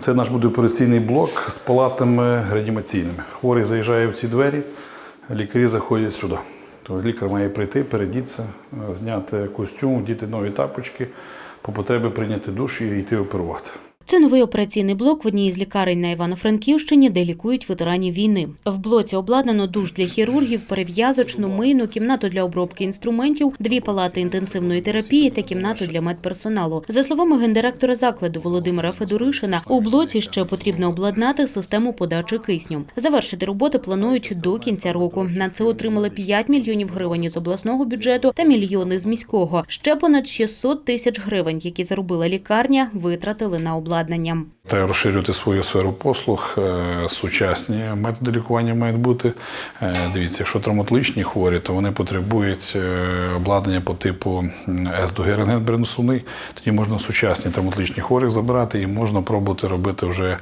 Це наш буде операційний блок з палатами реанімаційними. Хворий заїжджає в ці двері, лікарі заходять сюди. Тобто лікар має прийти, передітися, зняти костюм, діти нові тапочки, по потребі прийняти душ і йти оперувати. Це новий операційний блок в одній із лікарень на Івано-Франківщині, де лікують ветеранів війни. В блоці обладнано душ для хірургів, перев'язочну, мийну, кімнату для обробки інструментів, дві палати інтенсивної терапії та кімнату для медперсоналу. За словами гендиректора закладу Володимира Федоришина, у блоці ще потрібно обладнати систему подачі кисню. Завершити роботи планують до кінця року. На це отримали 5 мільйонів гривень із обласного бюджету та мільйони з міського. Ще понад 600 тисяч гривень, які заробила лікарня, витратили на обладнання. Треба розширювати свою сферу послуг. е, Сучасні методи лікування мають бути. Е, Дивіться, якщо травматологічні хворі, то вони потребують е, обладнання по типу С-дуги рентген переносуний. Тоді можна сучасні травматологічні хворих забирати і можна пробувати робити вже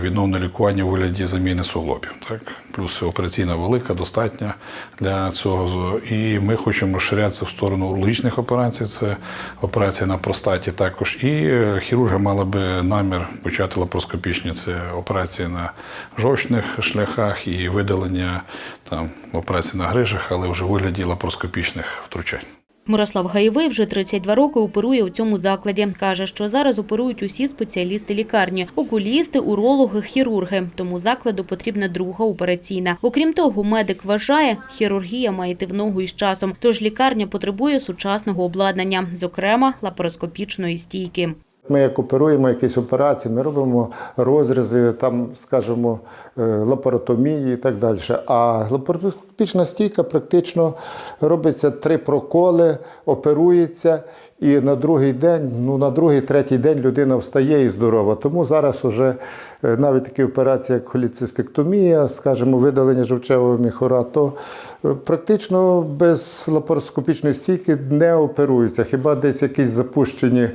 відновне лікування у вигляді заміни суглобів. Так? Плюс операційна велика, достатня для цього. І ми хочемо розширятися в сторону урологічних операцій. Це операція на простаті також. І е, мали би намір почати лапароскопічні. Це операції на жовчних шляхах і видалення там операції на грижах, але вже вигляді лапароскопічних втручань. Мирослав Гаєвий вже 32 роки оперує у цьому закладі. Каже, що зараз оперують усі спеціалісти лікарні – окулісти, урологи, хірурги. Тому закладу потрібна друга операційна. Окрім того, медик вважає, хірургія має йти в ногу із часом. Тож лікарня потребує сучасного обладнання, зокрема лапароскопічної стійки. Ми як оперуємо якісь операції, ми робимо розрізи, там, скажімо, е, лапаротомії і так далі. А лапароскопічна стійка практично робиться три проколи, оперується, і на другий день, ну на другий, третій день людина встає і здорова. Тому зараз вже е, навіть такі операції, як холіцистектомія, скажімо, видалення жовчевого міхура, то е, практично без лапароскопічної стійки не оперуються. Хіба десь якісь запущені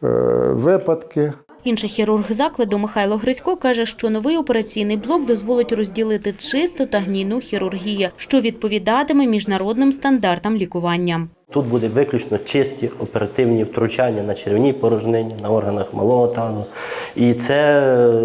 випадки. Інший хірург закладу Михайло Грисько каже, що новий операційний блок дозволить розділити чисту та гнійну хірургію, що відповідатиме міжнародним стандартам лікування. Тут буде виключно чисті оперативні втручання на черевній порожнині, на органах малого тазу. І це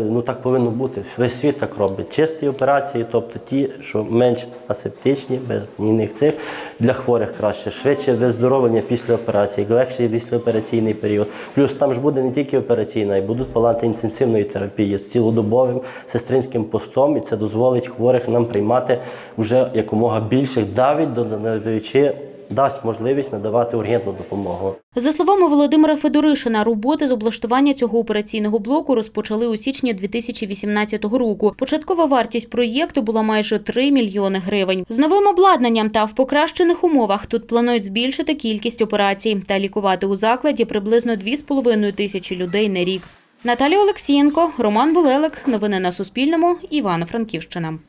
ну так повинно бути. Весь світ так робить. Чисті операції, тобто ті, що менш асептичні, без гнійних цих для хворих краще, швидше виздоровлення після операції, легший післяопераційний період. Плюс там ж буде не тільки операційна, й будуть палати інтенсивної терапії з цілодобовим сестринським постом, і це дозволить хворих нам приймати вже якомога більших, навіть додаючи дасть можливість надавати ургентну допомогу. За словами Володимира Федоришина, роботи з облаштування цього операційного блоку розпочали у січні 2018 року. Початкова вартість проєкту була майже 3 мільйони гривень. З новим обладнанням та в покращених умовах тут планують збільшити кількість операцій та лікувати у закладі приблизно 2,5 тисячі людей на рік. Наталія Олексієнко, Роман Булелик. Новини на Суспільному. Івано-Франківщина.